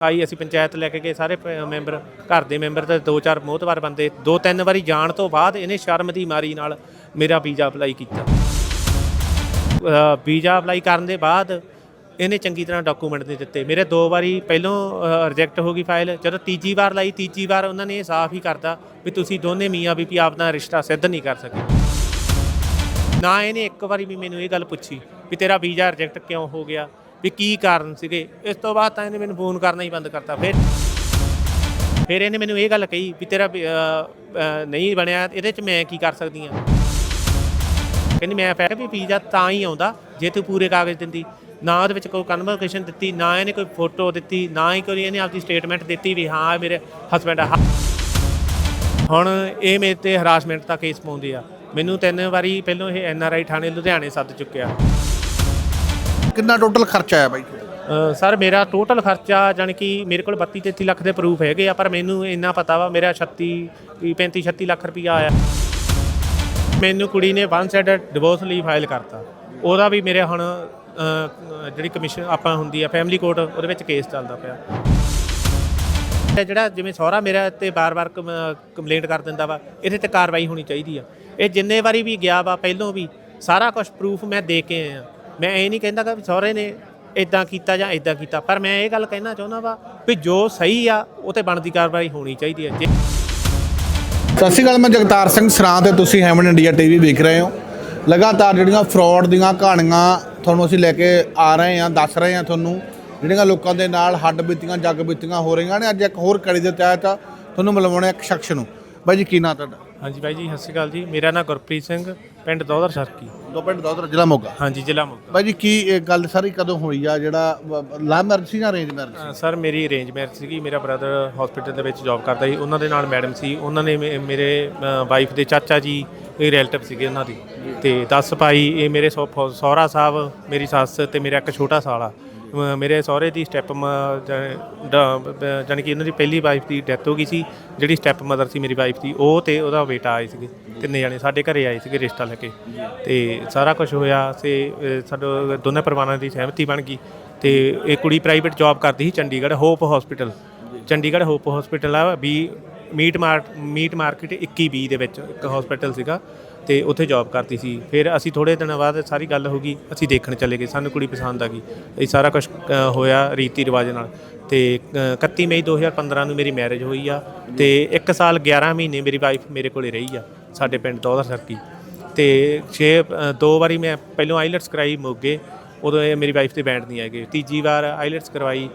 ਆਈ ਅਸੀਂ ਪੰਚਾਇਤ ਲੈ ਕੇ ਗਏ ਸਾਰੇ ਪ- ਮੈਂਬਰ ਘਰ ਦੇ ਮੈਂਬਰ ਤੇ ਦੋ ਚਾਰ ਮੋਹਤਵਾਰ ਬੰਦੇ ਦੋ ਤਿੰਨ ਵਾਰੀ ਜਾਣ ਤੋਂ ਬਾਅਦ ਇਹਨੇ ਸ਼ਰਮ ਦੀ ਮਾਰੀ ਨਾਲ ਮੇਰਾ ਵੀਜ਼ਾ ਅਪਲਾਈ ਕੀਤਾ। ਅ, ਵੀਜ਼ਾ ਅਪਲਾਈ ਕਰਨ ਦੇ ਬਾਅਦ ਇਹਨੇ ਚੰਗੀ ਤਰ੍ਹਾਂ ਡਾਕੂਮੈਂਟ ਨਹੀਂ ਦਿੱਤੇ। ਮੇਰੇ ਦੋ ਵਾਰੀ ਪਹਿਲੋਂ ਰਿਜੈਕਟ ਹੋ ਗਈ ਫਾਈਲ ਜਦੋਂ ਤੀਜੀ ਵਾਰ ਲਾਈ ਤੀਜੀ ਵਾਰ ਉਹਨਾਂ ਨੇ ਇਹ ਸਾਫ਼ ਹੀ ਕਰਤਾ ਵੀ ਤੁਸੀਂ ਦੋਨੇ ਮੀਆਂ ਬੀਬੀ ਆਪਣਾ ਰਿਸ਼ਤਾ ਸਿੱਧ ਨਹੀਂ ਕਰ ਸਕੇ। ਨਾ ਇਹਨੇ ਇੱਕ ਵਾਰੀ ਵੀ ਮੈਨੂੰ ਇਹ ਗੱਲ ਪੁੱਛੀ ਵੀ ਤੇਰਾ ਵੀਜ਼ਾ ਰਿਜੈਕਟ ਕਿਉਂ ਹੋ ਗਿਆ? ਵੀ ਕੀ ਕਾਰਨ ਸੀਗੇ? ਇਸ ਤੋਂ ਬਾਅਦ ਤਾਂ ਇਹਨੇ ਮੈਨੂੰ ਫੋਨ ਕਰਨਾ ਹੀ ਬੰਦ ਕਰਤਾ। ਫਿਰ ਫਿਰ ਇਹਨੇ ਮੈਨੂੰ ਇਹ ਗੱਲ ਕਹੀ ਵੀ ਤੇਰਾ ਨਹੀਂ ਬਣਿਆ, ਇਹਦੇ 'ਚ ਮੈਂ ਕੀ ਕਰ ਸਕਦੀ ਆ ਕਹਿੰਦੀ, ਮੈਂ ਫੈਕ ਵੀ ਵੀਜ਼ਾ ਤਾਂ ਹੀ ਆਉਂਦਾ ਜੇ ਤੂੰ ਪੂਰੇ ਕਾਗਜ਼ ਦਿੰਦੀ। ਨਾ ਉਹਦੇ ਵਿੱਚ ਕੋਈ ਕਨਵਰਕੇਸ਼ਨ ਦਿੱਤੀ, ਨਾ ਇਹਨੇ ਕੋਈ ਫੋਟੋ ਦਿੱਤੀ, ਨਾ ਹੀ ਕੋਈ ਇਹਨੇ ਆਪਦੀ ਸਟੇਟਮੈਂਟ ਦਿੱਤੀ ਵੀ ਹਾਂ, ਮੇਰੇ ਹਸਬੰਡ ਆ। ਹੁਣ ਇਹ ਮੇਰੇ ਤੇ ਹਰਾਸਮੈਂਟ ਦਾ ਕੇਸ ਪਾਉਂਦੇ ਆ। ਮੈਨੂੰ ਤਿੰਨ ਵਾਰੀ ਪਹਿਲਾਂ ਇਹ ਐਨ ਆਰ ਆਈ ਥਾਣੇ ਲੁਧਿਆਣੇ ਸੱਦ ਚੁੱਕਿਆ। ਕਿੰਨਾ ਟੋਟਲ ਖਰਚਾ ਆਇਆ ਬਾਈ? ਅ, ਸਰ ਮੇਰਾ ਟੋਟਲ ਖਰਚਾ ਜਾਣੀ ਕਿ ਮੇਰੇ ਕੋਲ 32 33 ਲੱਖ ਦੇ ਪ੍ਰੂਫ ਹੈਗੇ ਆ ਪਰ ਮੈਨੂੰ ਇੰਨਾ ਪਤਾ ਵਾ ਮੇਰਾ 36 35 36 ਲੱਖ ਰੁਪਈਆ ਆਇਆ। ਮੈਨੂੰ ਕੁੜੀ ਨੇ ਵਨ ਸਾਈਡ ਡਿਵੋਰਸ ਲਈ ਫਾਈਲ ਕਰਤਾ। ਉਹਦਾ ਵੀ ਮੇਰੇ ਹੁਣ ਅ, ਅ, ਜਿਹੜੀ ਕਮਿਸ਼ਨ ਆਪਾਂ ਹੁੰਦੀ ਆ ਫੈਮਿਲੀ ਕੋਰਟ ਉਹਦੇ ਵਿੱਚ ਕੇਸ ਚੱਲਦਾ ਪਿਆ। ਇਹ ਜਿਹੜਾ ਜਿਵੇਂ ਸਹੁਰਾ ਮੇਰਾ ਤੇ ਬਾਰ-ਬਾਰ ਕੰਪਲੇਂਟ ਕਰ ਦਿੰਦਾ ਵਾ ਇਹਦੇ ਤੇ ਕਾਰਵਾਈ ਹੋਣੀ ਚਾਹੀਦੀ ਆ। ਇਹ ਜਿੰਨੇ ਵਾਰੀ ਵੀ ਗਿਆ ਵਾ ਪਹਿਲੋਂ ਵੀ ਸਾਰਾ ਕੁਝ ਪ੍ਰੂਫ ਮੈਂ ਦੇ ਕੇ ਆਇਆ। ਮੈਂ ਇਹ ਨਹੀਂ ਕਹਿੰਦਾ ਕਿ ਸਹੁਰੇ ਨੇ ਇਦਾਂ ਕੀਤਾ ਜਾਂ ਇਦਾਂ ਕੀਤਾ ਪਰ ਮੈਂ ਇਹ ਗੱਲ ਕਹਿਣਾ ਚਾਹੁੰਦਾ ਵਾ ਵੀ ਜੋ ਸਹੀ ਆ ਉਹ ਤੇ ਬਣਦੀ ਕਾਰਵਾਈ ਹੋਣੀ ਚਾਹੀਦੀ ਹੈ। ਜੇ ਸਤਿ ਸ਼੍ਰੀ ਅਕਾਲ ਮੈਂ ਜਗਤਾਰ ਸਿੰਘ ਸਰਾਂ ਤੇ ਤੁਸੀਂ ਹੈਮਨ ਇੰਡੀਆ ਟੀਵੀ ਵੇਖ ਰਹੇ ਹੋ। ਲਗਾਤਾਰ ਜਿਹੜੀਆਂ ਫਰਾਡ ਦੀਆਂ ਕਹਾਣੀਆਂ ਤੁਹਾਨੂੰ ਅਸੀਂ ਲੈ ਕੇ ਆ ਰਹੇ ਹਾਂ ਦੱਸ ਰਹੇ ਹਾਂ ਤੁਹਾਨੂੰ ਜਿਹੜੀਆਂ ਲੋਕਾਂ ਦੇ ਨਾਲ ਹੱਡ ਬੀਤੀਆਂ ਜੱਗ ਬੀਤੀਆਂ ਹੋ ਰਹੀਆਂ ਨੇ ਅੱਜ ਇੱਕ ਹੋਰ ਕੜੀ ਦੇ ਤਹਿਤ ਤੁਹਾਨੂੰ ਮਿਲਵਾਉਣਾ ਇੱਕ ਸ਼ਖਸ ਨੂੰ। ਬਾਈ ਜੀ ਕੀ ਨਾਂ ਤੁਹਾਡਾ? ਹਾਂਜੀ ਬਾਈ ਜੀ ਸਤਿ ਸ਼੍ਰੀ ਅਕਾਲ ਜੀ। ਮੇਰਾ ਨਾਮ ਗੁਰਪ੍ਰੀਤ ਸਿੰਘ। ਪਿੰਡ ਦੌਦਰ ਸਰਕੀ। ਦੋ ਪਿੰਡ ਦੋਦਰ ਜ਼ਿਲ੍ਹਾ ਮੋਗਾ। ਹਾਂਜੀ ਜ਼ਿਲ੍ਹਾ ਮੋਗਾ। ਬਾਈ ਜੀ ਕੀ ਇਹ ਗੱਲ ਸਾਰੀ ਕਦੋਂ ਹੋਈ ਆ? ਜਿਹੜਾ ਲਾ ਮੈਰਿਜ ਸੀ ਜਾਂ ਅਰੇਂਜ ਮੈਰਿਜ ਅ, ਸਰ ਮੇਰੀ ਅਰੇਂਜ ਮੈਰਿਜ ਸੀਗੀ। ਮੇਰਾ ਬ੍ਰਦਰ ਹਸਪੀਟਲ ਦੇ ਵਿੱਚ ਜੌਬ ਕਰਦਾ ਸੀ। ਉਹਨਾਂ ਦੇ ਨਾਲ ਮੈਡਮ ਸੀ। ਉਹਨਾਂ ਨੇ ਮੇ- ਮੇਰੇ ਵਾਈਫ ਦੇ ਚਾਚਾ ਜੀ ਇਹ ਰਿਲੇਟਿਵ ਸੀਗੇ ਉਹਨਾਂ ਦੀ। ਤੇ 10 ਭਾਈ ਇਹ ਮੇਰੇ ਸਹੁ- ਫ- ਸਹੁਰਾ ਸਾਹਿਬ ਮੇਰੀ ਸੱਸ ਤੇ ਮੇਰਾ ਇੱਕ ਛੋਟਾ ਸਾਲਾ। ਅ, ਮੇਰੇ ਸਹੁਰੇ ਦੀ ਸਟੈਪ ਜਾਣੀ ਕਿ ਉਹਨਾਂ ਦੀ ਪਹਿਲੀ ਵਾਈਫ ਦੀ ਡੈਥ ਹੋ ਗਈ ਸੀ ਜਿਹੜੀ ਸਟੈਪ ਮਦਰ ਸੀ ਮੇਰੀ ਵਾਈਫ ਦੀ ਉਹ ਤੇ ਉਹਦਾ ਬੇਟਾ ਆਏ ਸੀਗੇ ਤਿੰਨੇ ਜਾਣੇ ਸਾਡੇ ਘਰੇ ਆਏ ਸੀਗੇ ਰਿਸ਼ਤਾ ਲੈ ਕੇ। ਤੇ ਸਾਰਾ ਕੁਝ ਹੋਇਆ ਤੇ ਅ, ਸਾਡੇ ਦੋਨਾਂ ਪਰਿਵਾਰਾਂ ਦੀ ਸਹਿਮਤੀ ਬਣ ਗਈ ਤੇ ਇਹ ਕੁੜੀ ਪ੍ਰਾਈਵੇਟ ਜੌਬ ਕਰਦੀ ਸੀ Chandigarh Hope hospital Chandigarh Hope hospital ਆ ਵੀ ਮੀਟ ਮਾਰਟ ਮੀਟ ਮਾਰਕੀਟ 21 ਦੇ ਵਿੱਚ ਇੱਕ ਹਸਪੀਟਲ ਸੀਗਾ। ਤੇ ਉੱਥੇ ਜੌਬ ਕਰਦੀ ਸੀ। ਫਿਰ ਅਸੀਂ ਥੋੜੇ ਦਿਨਾਂ ਬਾਅਦ ਸਾਰੀ ਗੱਲ ਹੋ ਗਈ ਅਸੀਂ ਦੇਖਣ ਚਲੇ ਗਏ। ਸਾਨੂੰ ਕੁੜੀ ਪਸੰਦ ਆ ਗਈ। ਇਹ ਸਾਰਾ ਕੁਝ ਹੋਇਆ ਰੀਤੀ ਰਿਵਾਜ ਨਾਲ। ਤੇ ਅ, 31 ਮਈ 2015 ਨੂੰ ਮੇਰੀ ਮੈਰਿਜ ਹੋਈ ਆ ਤੇ 1 ਸਾਲ 11 ਮਹੀਨੇ ਮੇਰੀ ਵਾਈਫ ਮੇਰੇ ਕੋਲੇ ਰਹੀ ਆ ਸਾਡੇ ਪਿੰਡ ਦੌਦਰ ਸਰਕੀ ਤੇ 6 ਦੋ ਵਾਰੀ ਮੈਂ ਪਹਿਲਾਂ ਆਈਲਟਸ ਕਰਾਈ ਮੋਗੇ ਉਦੋਂ ਇਹ ਮੇਰੀ ਵਾਈਫ ਤੇ ਬੈਂਡ ਨਹੀਂ ਆਏਗੇ ਤੀਜੀ ਵਾਰ ਆਈਲਟਸ ਕਰਵਾਈ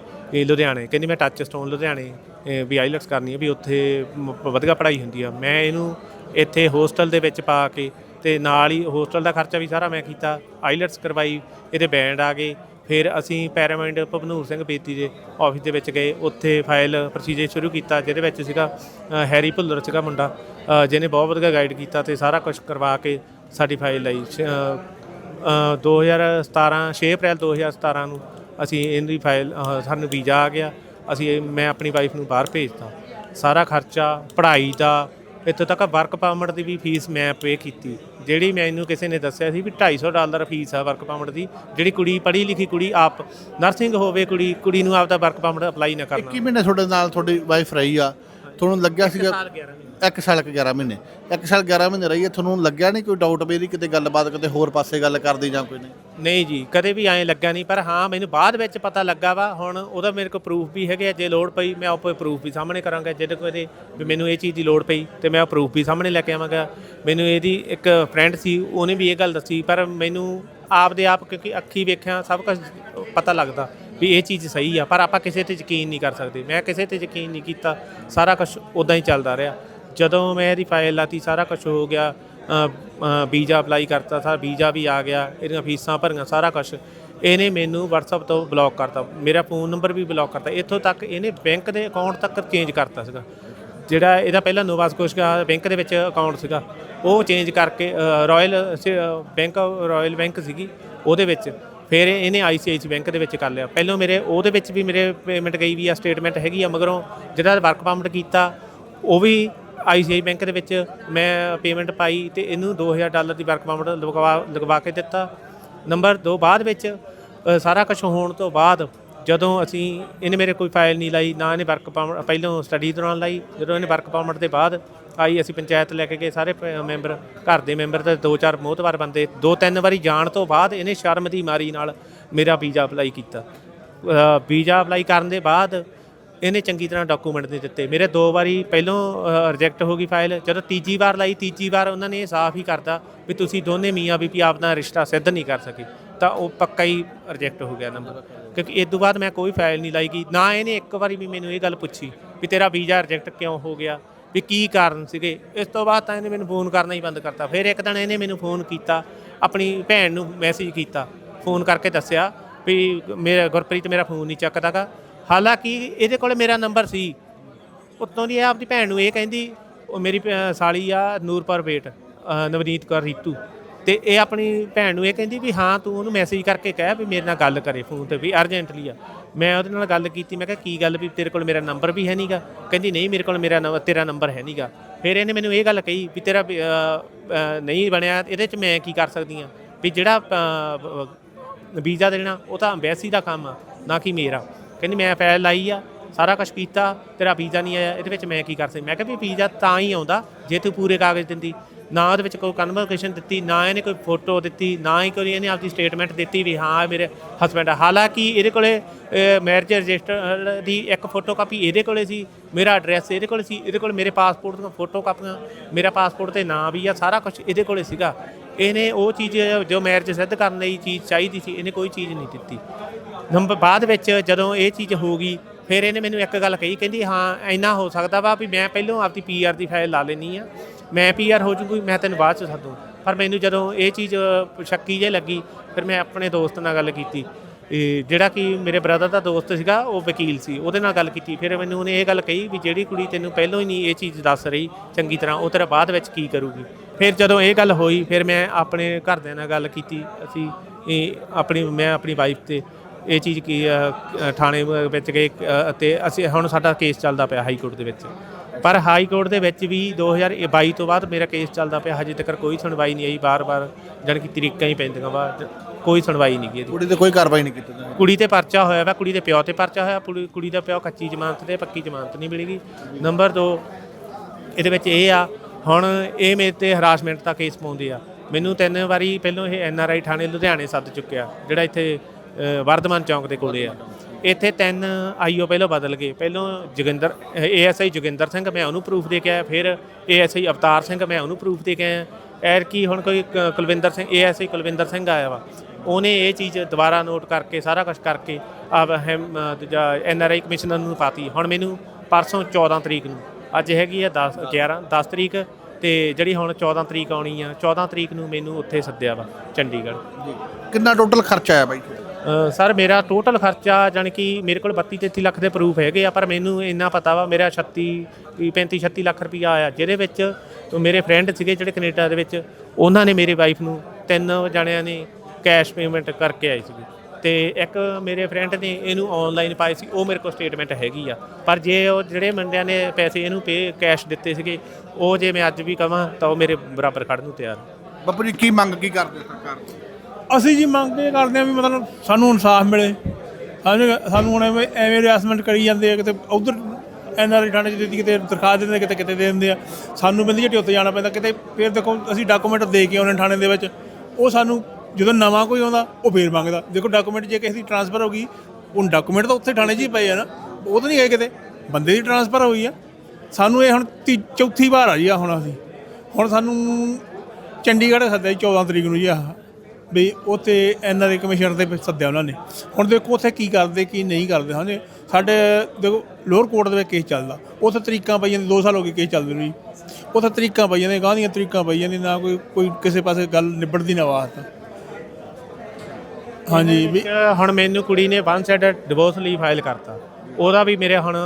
ਲੁਧਿਆਣੇ। ਕਹਿੰਦੀ ਮੈਂ ਟੱਚ ਸਟੋਨ ਲੁਧਿਆਣੇ ਵੀ ਆਈਲਟਸ ਕਰਨੀ ਹੈ ਵੀ ਉੱਥੇ ਵਧੀਆ ਪੜ੍ਹਾਈ ਹੁੰਦੀ ਆ। ਮੈਂ ਇਹਨੂੰ ਇੱਥੇ ਹੋਸਟਲ ਦੇ ਵਿੱਚ ਪਾ ਕੇ ਤੇ ਨਾਲ ਹੀ ਹੋਸਟਲ ਦਾ ਖਰਚਾ ਵੀ ਸਾਰਾ ਮੈਂ ਕੀਤਾ ਆਈਲਟਸ ਕਰਵਾਈ ਇਹਦੇ ਬੈਂਡ ਆ ਗਏ। ਫਿਰ ਅਸੀਂ ਪੈਰਾਮਿੰਡ ਭਵਨੂਰ ਸਿੰਘ ਬੇਦੀ ਦੇ ਆਫਿਸ ਦੇ ਵਿੱਚ ਗਏ ਉੱਥੇ ਫਾਈਲ ਪ੍ਰੋਸੀਜਰ ਸ਼ੁਰੂ ਕੀਤਾ ਜਿਹਦੇ ਵਿੱਚ ਸੀਗਾ ਹੈਰੀ ਭੁੱਲਰ ਸੀਗਾ ਮੁੰਡਾ ਜਿਹਨੇ ਬਹੁਤ ਵਧੀਆ ਗਾਈਡ ਕੀਤਾ ਤੇ ਸਾਰਾ ਕੁਝ ਕਰਵਾ ਕੇ ਸਾਡੀ ਫਾਈਲ ਲਈ। ਸ਼- ਅ, ਅ, 2017 6 ਅਪ੍ਰੈਲ 2017 ਨੂੰ ਅਸੀਂ ਇਹਦੀ ਫਾਈਲ ਸਾਨੂੰ ਵੀਜ਼ਾ ਆ ਗਿਆ। ਅਸੀਂ ਇਹ- ਮੈਂ ਆਪਣੀ ਵਾਈਫ ਨੂੰ ਬਾਹਰ ਭੇਜਤਾ। ਸਾਰਾ ਖਰਚਾ ਪੜ੍ਹਾਈ ਦਾ ਇੱਥੋਂ ਤੱਕ ਵਰਕ ਪਰਮਿਟ ਦੀ ਵੀ ਫੀਸ ਮੈਂ ਪੇ ਕੀਤੀ। ਜਿਹੜੀ ਮੈਨੂੰ ਕਿਸੇ ਨੇ ਦੱਸਿਆ ਸੀ ਵੀ 250 ਡਾਲਰ ਫੀਸ ਆ ਵਰਕ ਪਰਮਿਟ ਦੀ ਜਿਹੜੀ ਕੁੜੀ ਪੜ੍ਹੀ ਲਿਖੀ ਕੁੜੀ ਆਪ ਨਰਸਿੰਗ ਹੋਵੇ ਕੁੜੀ ਕੁੜੀ ਨੂੰ ਆਪਦਾ ਵਰਕ ਪਰਮਿਟ ਅਪਲਾਈ ਨਾ ਕਰਨਾ। 21 ਮਹੀਨੇ ਤੁਹਾਡੇ ਨਾਲ ਤੁਹਾਡੀ ਵਾਈਫ ਰਹੀ ਆ। ਤੁਹਾਨੂੰ ਲੱਗਿਆ ਸੀਗਾ ਸਾਲ 11 ਮਹੀਨੇ ਇੱਕ ਸਾਲ ਕੁ 11 ਮਹੀਨੇ। ਇੱਕ ਸਾਲ 11 ਮਹੀਨੇ ਰਹੀ ਹੈ ਤੁਹਾਨੂੰ ਲੱਗਿਆ ਨਹੀਂ ਕੋਈ ਡਾਊਟ ਵੀ ਇਹਦੀ ਕਿਤੇ ਗੱਲਬਾਤ, ਕਿਤੇ ਹੋਰ ਪਾਸੇ ਗੱਲ ਕਰਦੀ ਜਾਂ ਕੋਈ ਨਹੀਂ? ਨਹੀਂ ਜੀ, ਕਦੇ ਵੀ ਐਂ ਲੱਗਾ ਨਹੀਂ, ਪਰ ਹਾਂ, ਮੈਨੂੰ ਬਾਅਦ ਵਿੱਚ ਪਤਾ ਲੱਗਾ ਵਾ, ਹੁਣ ਉਹਦਾ ਮੇਰੇ ਕੋਲ ਪ੍ਰੂਫ ਵੀ ਹੈਗੇ ਆ, ਜੇ ਲੋੜ ਪਈ ਮੈਂ ਆਪੇ ਪ੍ਰੂਫ ਵੀ ਸਾਹਮਣੇ ਕਰਾਂਗਾ, ਜਿਹਦੇ ਕੋਲ ਇਹਦੇ ਵੀ ਮੈਨੂੰ ਇਹ ਚੀਜ਼ ਦੀ ਲੋੜ ਪਈ, ਤੇ ਮੈਂ ਉਹ ਪ੍ਰੂਫ ਵੀ ਸਾਹਮਣੇ ਲੈ ਕੇ ਆਵਾਂਗਾ। ਮੈਨੂੰ ਇਹਦੀ ਇੱਕ ਫਰੈਂਡ ਸੀ, ਉਹਨੇ ਵੀ ਇਹ ਗੱਲ ਦੱਸੀ, ਪਰ ਮੈਨੂੰ ਆਪਦੇ ਆਪ ਕਿਉਂਕਿ ਅੱਖੀ ਵੇਖਿਆ, ਸਭ ਕੁਝ ਪਤਾ ਲੱਗਦਾ ਵੀ ਇਹ ਚੀਜ਼ ਸਹੀ ਆ, ਪਰ ਆਪਾਂ ਕਿਸੇ ਤੇ ਯਕੀਨ ਨਹੀਂ ਕਰ ਸਕਦੇ। ਮੈਂ ਕਿਸੇ ਤੇ ਯਕੀਨ ਨਹੀਂ ਕੀਤਾ, ਸਾਰਾ ਕੁਝ ਉਦਾਂ ਹੀ ਚੱਲਦਾ ਰਿਹਾ। ਜਦੋਂ ਮੈਂ ਇਹਦੀ ਫਾਈਲ ਲਾਤੀ, ਸਾਰਾ ਕੁਝ ਹੋ ਗਿਆ। ਵੀਜ਼ਾ ਅਪਲਾਈ ਕਰਤਾ ਸਾ ਵੀਜ਼ਾ ਵੀ ਆ ਗਿਆ, ਇਹਦੀਆਂ ਫੀਸਾਂ ਭਰੀਆਂ, ਸਾਰਾ ਕੁਝ ਇਹਨੇ ਮੈਨੂੰ WhatsApp ਤੋਂ ਬਲੌਕ ਕਰਤਾ। ਮੇਰਾ ਫੋਨ ਨੰਬਰ ਵੀ ਬਲੌਕ ਕਰਤਾ। ਇੱਥੋਂ ਤੱਕ ਇਹਨੇ ਬੈਂਕ ਦੇ ਅਕਾਊਂਟ ਤੱਕ ਚੇਂਜ ਕਰਤਾ ਸੀਗਾ। ਜਿਹੜਾ ਇਹਦਾ ਪਹਿਲਾਂ ਨੋਵਾ ਸਕੋਸ਼ੀਆ ਬੈਂਕ ਦੇ ਵਿੱਚ ਅਕਾਊਂਟ ਸੀਗਾ, ਉਹ ਚੇਂਜ ਕਰਕੇ ਰਾਇਲ ਬੈਂਕ ਰਾਇਲ ਬੈਂਕ ਸੀਗੀ, ਉਹਦੇ ਵਿੱਚ। ਫਿਰ ਇਹਨੇ ਆਈਸੀਆਈਸੀ ਬੈਂਕ ਦੇ ਵਿੱਚ ਕਰ ਲਿਆ। ਪਹਿਲਾਂ ਮੇਰੇ, ਉਹਦੇ ਵਿੱਚ ਵੀ ਮੇਰੇ ਪੇਮੈਂਟ ਗਈ ਵੀ ਆ ਸਟੇਟਮੈਂਟ ਹੈਗੀ ਆ, ਮਗਰੋਂ ਜਿਹੜਾ ਵਰਕ ਪਰਮਿਟ ਕੀਤਾ, ਉਹ ਵੀ ਆਈਸੀਆਈ ਬੈਂਕ ਦੇ ਵਿੱਚ ਮੈਂ ਪੇਮੈਂਟ ਪਾਈ ਤੇ ਇਹਨੂੰ 2000 ਡਾਲਰ ਦੀ ਵਰਕ ਪਰਮਿਟ ਲਗਵਾ ਲਗਵਾ ਕੇ ਦਿੱਤਾ। ਨੰਬਰ 2 ਬਾਅਦ ਵਿੱਚ ਸਾਰਾ ਕੁਝ ਹੋਣ ਤੋਂ ਬਾਅਦ ਜਦੋਂ ਅਸੀਂ, ਇਹਨੇ ਮੇਰੇ ਕੋਈ ਫਾਈਲ ਨਹੀਂ ਲਾਈ, ਨਾ ਇਹਨੇ ਵਰਕ ਪਰਮਿਟ, ਪਹਿਲਾਂ ਸਟੱਡੀ ਦੌਰਾਨ ਲਾਈ। ਜਦੋਂ ਇਹਨੇ ਵਰਕ ਪਰਮਿਟ ਦੇ ਬਾਅਦ ਆਈ, ਅਸੀਂ ਪੰਚਾਇਤ ਲੈ ਕੇ ਗਏ ਸਾਰੇ ਪ- ਮੈਂਬਰ ਘਰ ਦੇ ਮੈਂਬਰ ਤੇ ਦੋ ਚਾਰ ਮੋਹਤਵਾਰ ਬੰਦੇ, ਦੋ ਤਿੰਨ ਵਾਰੀ ਜਾਣ ਤੋਂ ਬਾਅਦ ਇਹਨੇ ਸ਼ਰਮ ਦੀ ਮਾਰੀ ਨਾਲ ਮੇਰਾ ਵੀਜ਼ਾ ਅਪਲਾਈ ਕੀਤਾ। ਵੀਜ਼ਾ ਅਪਲਾਈ ਕਰਨ ਦੇ ਬਾਅਦ ਇਹਨੇ ਚੰਗੀ ਤਰ੍ਹਾਂ ਡਾਕੂਮੈਂਟ ਨਹੀਂ ਦਿੱਤੇ। ਮੇਰੇ ਦੋ ਵਾਰੀ ਪਹਿਲੋਂ ਰਿਜੈਕਟ ਹੋ ਗਈ ਫਾਈਲ ਜਦੋਂ ਤੀਜੀ ਵਾਰ ਲਾਈ, ਤੀਜੀ ਵਾਰ ਉਹਨਾਂ ਨੇ ਇਹ ਸਾਫ਼ ਹੀ ਕਰਤਾ ਵੀ ਤੁਸੀਂ ਦੋਨੇ ਮੀਆਂ ਬੀਬੀ ਆਪਣਾ ਰਿਸ਼ਤਾ ਸਿੱਧ ਨਹੀਂ ਕਰ ਸਕੇ। ਤਾਂ ਉਹ ਪੱਕਾ ਹੀ ਰਿਜੈਕਟ ਹੋ ਗਿਆ ਨੰਬਰ ਕਿਉਂਕਿ ਇਸ ਤੋਂ ਬਾਅਦ ਮੈਂ ਕੋਈ ਫਾਈਲ ਨਹੀਂ ਲਾਈ ਗਈ। ਨਾ ਇਹਨੇ ਇੱਕ ਵਾਰੀ ਵੀ ਮੈਨੂੰ ਇਹ ਗੱਲ ਪੁੱਛੀ ਵੀ ਤੇਰਾ ਵੀਜ਼ਾ ਰਿਜੈਕਟ ਕਿਉਂ ਹੋ ਗਿਆ? ਵੀ ਕੀ ਕਾਰਨ ਸੀਗੇ? ਇਸ ਤੋਂ ਬਾਅਦ ਤਾਂ ਇਹਨੇ ਮੈਨੂੰ ਫੋਨ ਕਰਨਾ ਹੀ ਬੰਦ ਕਰਤਾ। ਫਿਰ ਇੱਕ ਦਿਨ ਇਹਨੇ ਮੈਨੂੰ ਫੋਨ ਕੀਤਾ, ਆਪਣੀ ਭੈਣ ਨੂੰ ਮੈਸੇਜ ਕੀਤਾ। ਫੋਨ ਕਰਕੇ ਦੱਸਿਆ ਵੀ ਮੇਰਾ, ਗੁਰਪ੍ਰੀਤ ਮੇਰਾ ਫੋਨ ਨਹੀਂ ਚੱਕਦਾਗਾ। ਹਾਲਾਂਕਿ ਇਹਦੇ ਕੋਲ ਮੇਰਾ ਨੰਬਰ ਸੀ। ਉੱਤੋਂ ਦੀ ਇਹ ਆਪਦੀ ਭੈਣ ਨੂੰ ਇਹ ਕਹਿੰਦੀ ਉਹ ਮੇਰੀ ਭੈ- ਸਾਲੀ ਆ ਨੂਰਪੁਰ ਬੇਟ ਅ, ਨਵਨੀਤ ਕੌਰ ਰੀਤੂ। ਤੇ ਇਹ ਆਪਣੀ ਭੈਣ ਨੂੰ ਇਹ ਕਹਿੰਦੀ ਵੀ ਹਾਂ ਤੂੰ ਉਹਨੂੰ ਮੈਸੇਜ ਕਰਕੇ ਕਹਿ ਵੀ ਮੇਰੇ ਨਾਲ ਗੱਲ ਕਰੇ ਫੋਨ ਤੇ ਵੀ ਅਰਜੈਂਟਲੀ ਆ। ਮੈਂ ਉਹਦੇ ਨਾਲ ਗੱਲ ਕੀਤੀ ਮੈਂ ਕਿਹਾ ਕੀ ਗੱਲ ਵੀ ਤੇਰੇ ਕੋਲ ਮੇਰਾ ਨੰਬਰ ਵੀ ਹੈ ਨਹੀਂਗਾ ਕਹਿੰਦੀ ਨਹੀਂ ਮੇਰੇ ਕੋਲ ਮੇਰਾ ਨੰਬਰ ਤੇਰਾ ਨੰਬਰ ਹੈ ਨਹੀਂਗਾ ਫਿਰ ਇਹਨੇ ਮੈਨੂੰ ਇਹ ਗੱਲ ਕਹੀ ਵੀ ਤੇਰਾ ਵੀ, ਅ, ਅ, ਨਹੀਂ ਬਣਿਆ ਇਹਦੇ 'ਚ ਮੈਂ ਕੀ ਕਰ ਸਕਦੀ ਆ? ਵੀ ਜਿਹੜਾ ਅ, ਵੀਜ਼ਾ ਦੇਣਾ ਉਹ ਤਾਂ ਅੰਬੈਸੀ ਦਾ ਕੰਮ ਆ ਨਾ ਕਿ ਮੇਰਾ। ਕਹਿੰਦੀ ਮੈਂ ਫੈਲ ਲਾਈ ਆ, ਸਾਰਾ ਕੁਝ ਕੀਤਾ, ਤੇਰਾ ਵੀਜ਼ਾ ਨਹੀਂ ਆਇਆ, ਇਹਦੇ ਵਿੱਚ ਮੈਂ ਕੀ ਕਰ ਸਕਦੀ? ਮੈਂ ਕਿਹਾ ਵੀ ਵੀਜ਼ਾ ਤਾਂ ਹੀ ਆਉਂਦਾ, ਜੇ ਤੂੰ ਪੂਰੇ ਕਾਗਜ਼ ਦਿੰਦੀ। ਨਾ ਉਹਦੇ ਵਿੱਚ ਕੋਈ ਕਨਵਰਸੇਸ਼ਨ ਦਿੱਤੀ, ਨਾ ਇਹਨੇ ਕੋਈ ਫੋਟੋ ਦਿੱਤੀ, ਨਾ ਹੀ ਕੋਈ ਇਹਨੇ ਆਪਦੀ ਸਟੇਟਮੈਂਟ ਦਿੱਤੀ ਵੀ ਹਾਂ ਮੇਰੇ ਹਸਬੰਡ ਆ। ਹਾਲਾਂਕਿ ਇਹਦੇ ਕੋਲੇ ਮੈਰਿਜ ਰਜਿਸਟਰ ਦੀ ਇੱਕ ਫੋਟੋ ਕਾਪੀ ਇਹਦੇ ਕੋਲੇ ਸੀ, ਮੇਰਾ ਐਡਰੈਸ ਇਹਦੇ ਕੋਲੇ ਸੀ, ਇਹਦੇ ਕੋਲ ਮੇਰੇ ਪਾਸਪੋਰਟ ਦੀਆਂ ਫੋਟੋ ਕਾਪੀਆਂ ਮੇਰਾ ਪਾਸਪੋਰਟ ਤੇ ਨਾਂ ਵੀ ਆ, ਸਾਰਾ ਕੁਝ ਇਹਦੇ ਕੋਲੇ ਸੀਗਾ। ਇਹਨੇ ਉਹ ਚੀਜ਼ ਜੋ ਮੈਰਿਜ ਸਿੱਧ ਕਰਨ ਲਈ ਚੀਜ਼ ਚਾਹੀਦੀ ਸੀ, ਇਹਨੇ ਕੋਈ ਚੀਜ਼ ਨਹੀਂ ਦਿੱਤੀ। ਨੰਬਰ ਬਾਅਦ ਵਿੱਚ ਜਦੋਂ ਇਹ ਚੀਜ਼ ਹੋ ਗਈ ਫਿਰ ਇਹਨੇ ਮੈਨੂੰ ਇੱਕ ਗੱਲ ਕਹੀ, ਕਹਿੰਦੀ, ਹਾਂ, ਇੰਨਾ ਹੋ ਸਕਦਾ ਵਾ ਵੀ ਮੈਂ ਪਹਿਲਾਂ ਆਪਦੀ ਪੀਆਰ ਦੀ ਫਾਈਲ ਲਾ ਲੈਣੀ ਆ ਮੈਂ ਪੀਆਰ ਹੋ ਜੂਗੀ, ਮੈਂ ਤੈਨੂੰ ਬਾਅਦ ਚ ਸੱਦੂ। ਪਰ ਮੈਨੂੰ ਜਦੋਂ ਇਹ ਚੀਜ਼ ਸ਼ੱਕੀ ਜੇ ਲੱਗੀ, ਫਿਰ ਮੈਂ ਆਪਣੇ ਦੋਸਤ ਨਾਲ ਗੱਲ ਕੀਤੀ। ਇਹ ਜਿਹੜਾ ਕਿ ਮੇਰੇ ਬ੍ਰਦਰ ਦਾ ਦੋਸਤ ਸੀਗਾ, ਉਹ ਵਕੀਲ ਸੀ, ਉਹਦੇ ਨਾਲ ਗੱਲ ਕੀਤੀ। ਫਿਰ ਮੈਨੂੰ ਉਹਨੇ ਇਹ ਗੱਲ ਕਹੀ ਵੀ ਜਿਹੜੀ ਕੁੜੀ ਤੈਨੂੰ ਪਹਿਲਾਂ ਹੀ ਨਹੀਂ ਇਹ ਚੀਜ਼ ਦੱਸ ਰਹੀ, ਚੰਗੀ ਤਰ੍ਹਾਂ, ਉਹ ਤੇਰਾ ਬਾਅਦ ਵਿੱਚ ਕੀ ਕਰੂਗੀ? ਫਿਰ ਜਦੋਂ ਇਹ ਗੱਲ ਹੋਈ, ਫਿਰ ਮੈਂ ਆਪਣੇ ਘਰਦਿਆਂ ਨਾਲ ਗੱਲ ਕੀਤੀ, ਅਸੀਂ ਆਪਣੀ, ਮੈਂ ਆਪਣੀ ਵਾਈਫ ਤੇ ਇਹ ਚੀਜ਼ ਕੀ ਅ, ਥਾਣੇ ਵਿੱਚ ਗਏ ਅਤੇ ਅਸੀਂ ਹੁਣ ਸਾਡਾ ਕੇਸ ਚੱਲਦਾ ਪਿਆ ਹਾਈ ਕੋਰਟ ਦੇ ਵਿੱਚ। ਪਰ ਹਾਈ ਕੋਰਟ ਦੇ ਵਿੱਚ ਵੀ 2022 ਤੋਂ ਬਾਅਦ ਮੇਰਾ ਕੇਸ ਚੱਲਦਾ ਪਿਆ ਹਜੇ ਤੱਕ ਕੋਈ ਸੁਣਵਾਈ ਨਹੀਂ ਆਈ ਬਾਰ-ਬਾਰ ਜਾਣੀ ਕਿ ਤਰੀਕਾਂ ਹੀ ਪੈਂਦੀਆਂ ਵਾ ਕੋਈ ਸੁਣਵਾਈ ਨਹੀਂ ਇਹਦੀ। ਕੁੜੀ ਤੇ ਕੋਈ ਕਾਰਵਾਈ ਨਹੀਂ ਕੀਤੀ ਕੁੜੀ ਤੇ ਪਰਚਾ ਹੋਇਆ ਵਾ ਕੁੜੀ ਦੇ ਪਿਓ ਤੇ ਪਰਚਾ ਹੋਇਆ ਕੁੜੀ ਦਾ ਪਿਓ ਕੱਚੀ ਜ਼ਮਾਨਤ ਤੇ ਪੱਕੀ ਜ਼ਮਾਨਤ ਨਹੀਂ ਮਿਲੇਗੀ ਨੰਬਰ 2 ਇਹਦੇ ਵਿੱਚ ਇਹ ਆ ਹੁਣ ਇਹ ਮੇਰੇ ਤੇ ਹਰਾਸਮੈਂਟ ਦਾ ਕੇਸ ਪਾਉਂਦੇ ਆ। ਮੈਨੂੰ ਤਿੰਨ ਵਾਰੀ ਪਹਿਲਾਂ ਇਹ ਐਨ ਆਰ ਆਈ ਥਾਣੇ ਲੁਧਿਆਣੇ ਸੱਦ ਚੁੱਕਿਆ ਜਿਹੜਾ ਇੱਥੇ ਵਰਧਮਾਨ ਚੌਂਕ ਦੇ ਕੋਲੇ ਆ। ਇੱਥੇ ਤਿੰਨ ਆਈਓ ਪਹਿਲਾਂ ਬਦਲ ਗਏ। ਪਹਿਲਾਂ ਜੋਗਿੰਦਰ ਏਐਸਆਈ ਜੋਗਿੰਦਰ ਸਿੰਘ, ਮੈਂ ਉਹਨੂੰ ਪ੍ਰੂਫ ਦੇ ਕੇ ਆਇਆ। ਫਿਰ ਏਐਸਆਈ ਅਵਤਾਰ ਸਿੰਘ, ਮੈਂ ਉਹਨੂੰ ਪ੍ਰੂਫ ਦੇ ਕੇ ਆਇਆ। ਐਰ ਕੀ ਹੁਣ ਕੋਈ ਕ- ਕੁਲਵਿੰਦਰ ਸਿੰਘ ਏਐਸਆਈ ਕੁਲਵਿੰਦਰ ਸਿੰਘ ਆਇਆ ਵਾ। ਉਹਨੇ ਇਹ ਚੀਜ਼ ਦੁਬਾਰਾ ਨੋਟ ਕਰਕੇ, ਸਾਰਾ ਕੁਝ ਕਰਕੇ ਆ ਦੂਜਾ ਐਨਆਰਆਈ ਕਮਿਸ਼ਨਰ ਨੂੰ ਪਾਤੀ। ਹੁਣ ਮੈਨੂੰ ਪਰਸੋਂ 14 ਤਰੀਕ ਨੂੰ, ਅੱਜ ਹੈਗੀ ਆ 10 11 10 ਤਰੀਕ ਤੇ ਜਿਹੜੀ ਹੁਣ 14 ਤਰੀਕ ਆਉਣੀ ਆ 14 ਤਰੀਕ ਨੂੰ ਮੈਨੂੰ ਉੱਥੇ ਸੱਦਿਆ ਵਾ ਚੰਡੀਗੜ੍ਹ। ਕਿੰਨਾ ਟੋਟਲ ਖਰਚਾ ਆਇਆ ਬਾਈ? ਸਰ, ਮੇਰਾ ਟੋਟਲ ਖਰਚਾ ਜਾਣੀ ਕਿ ਮੇਰੇ ਕੋਲ 32 33 ਲੱਖ ਦੇ ਪ੍ਰੂਫ ਹੈਗੇ ਆ, ਪਰ ਮੈਨੂੰ ਇੰਨਾ ਪਤਾ ਵਾ, ਮੇਰਾ 36 ਵੀ 35 36 ਲੱਖ ਰੁਪਈਆ ਆਇਆ, ਜਿਹਦੇ ਵਿੱਚ ਮੇਰੇ ਫਰੈਂਡ ਸੀਗੇ ਜਿਹੜੇ ਕੈਨੇਡਾ ਦੇ ਵਿੱਚ, ਉਹਨਾਂ ਨੇ ਮੇਰੇ ਵਾਈਫ ਨੂੰ ਤਿੰਨ ਜਣਿਆਂ ਨੇ ਕੈਸ਼ ਪੇਮੈਂਟ ਕਰਕੇ ਆਏ ਸੀਗੇ। ਤੇ ਇੱਕ ਮੇਰੇ ਫਰੈਂਡ ਨੇ ਇਹਨੂੰ ਆਨਲਾਈਨ ਪਾਏ ਸੀ, ਉਹ ਮੇਰੇ ਕੋਲ ਸਟੇਟਮੈਂਟ ਹੈਗੀ ਆ। ਪਰ ਜੇ ਉਹ ਜਿਹੜੇ ਮੁੰਡਿਆਂ ਨੇ ਪੈਸੇ ਇਹਨੂੰ ਪੇ ਕੈਸ਼ ਦਿੱਤੇ ਸੀਗੇ, ਉਹ ਜੇ ਮੈਂ ਅੱਜ ਵੀ ਕਹਾਂ ਤਾਂ ਉਹ ਮੇਰੇ ਬਰਾਬਰ ਖੜਨ ਨੂੰ ਤਿਆਰ ਬਾਪੂ ਜੀ, ਕੀ ਮੰਗ, ਕੀ ਕਰਦੇ ਸਰਕਾਰ ਤੋਂ? ਅਸੀਂ ਜੀ ਮੰਗ ਇਹ ਕਰਦੇ ਹਾਂ ਵੀ ਮਤਲਬ ਸਾਨੂੰ ਇਨਸਾਫ ਮਿਲੇ। ਸਾਨੂੰ ਸਾਨੂੰ ਹੁਣ ਐਵੇਂ ਐਵੇਂ ਰਿਆਸਮੈਂਟ ਕਰੀ ਜਾਂਦੇ ਆ, ਕਿਤੇ ਉਧਰ ਐਨਆਰਆਈ ਥਾਣੇ 'ਚ ਦਿੱਤੀ, ਕਿਤੇ ਦਰਖਾਸਤ ਦਿੰਦੇ ਕਿਤੇ ਕਿਤੇ ਦੇ ਦਿੰਦੇ ਆ। ਸਾਨੂੰ ਬੰਦੀ ਝੱਟੀ ਉੱਤੇ ਜਾਣਾ ਪੈਂਦਾ, ਕਿਤੇ ਫਿਰ ਦੇਖੋ ਅਸੀਂ ਡਾਕੂਮੈਂਟ ਦੇ ਕੇ ਆਉਣੇ ਥਾਣੇ ਦੇ ਵਿੱਚ। ਉਹ ਸਾਨੂੰ ਜਦੋਂ ਨਵਾਂ ਕੋਈ ਆਉਂਦਾ, ਉਹ ਫੇਰ ਮੰਗਦਾ। ਦੇਖੋ ਡਾਕੂਮੈਂਟ ਜੇ ਕਿਸੇ ਦੀ ਟਰਾਂਸਫਰ ਹੋ ਗਈ ਉਹ ਡਾਕੂਮੈਂਟ ਤਾਂ ਉੱਥੇ ਥਾਣੇ 'ਚ ਹੀ ਪਏ ਆ ਨਾ, ਉਹ ਤਾਂ ਨਹੀਂ ਗਏ ਕਿਤੇ। ਬੰਦੇ ਦੀ ਟਰਾਂਸਫਰ ਹੋਈ ਆ। ਸਾਨੂੰ ਇਹ ਹੁਣ ਤੀ- ਚੌਥੀ ਵਾਰ ਆ ਜੀ ਆ ਹੁਣ ਅਸੀਂ। ਹੁਣ ਸਾਨੂੰ ਚੰਡੀਗੜ੍ਹ ਸੱਦਿਆ ਜੀ 14 ਤਰੀਕ ਨੂੰ ਜੀ ਆ ਵੀ ਉੱਥੇ ਐਨਆਰਆਈ ਕਮਿਸ਼ਨਰ ਦੇ ਵਿੱਚ ਸੱਦਿਆ ਉਹਨਾਂ ਨੇ। ਹੁਣ ਦੇਖੋ ਉੱਥੇ ਕੀ ਕਰਦੇ, ਕੀ ਨਹੀਂ ਕਰਦੇ। ਹਾਂਜੀ, ਸਾਡੇ ਦੇਖੋ ਲੋਅਰ ਕੋਰਟ ਦੇ ਵਿੱਚ ਕੇਸ ਚੱਲਦਾ। ਉੱਥੇ ਤਰੀਕਾਂ ਪਈ ਜਾਂਦੀ 2 ਸਾਲ ਹੋ ਗਏ ਕੇਸ ਚੱਲਦੇ ਨੂੰ ਜੀ। ਉੱਥੇ ਤਰੀਕਾਂ ਪਈ ਜਾਂਦੀਆਂ ਗਾਂ ਦੀਆਂ ਤਰੀਕਾਂ ਪਈ ਜਾਂਦੀਆਂ ਨਾ ਕੋਈ ਕੋਈ ਕਿਸੇ ਪਾਸੇ ਗੱਲ ਨਿਬੜਦੀ ਨਾ ਵਾਸਤਾ ਹਾਂਜੀ, ਵੀ ਹੁਣ ਮੈਨੂੰ ਕੁੜੀ ਨੇ ਵਨ ਸਾਈਡ ਡਿਵੋਰਸ ਲਈ ਫਾਈਲ ਕਰਤਾ। ਉਹਦਾ ਵੀ ਮੇਰੇ ਹੁਣ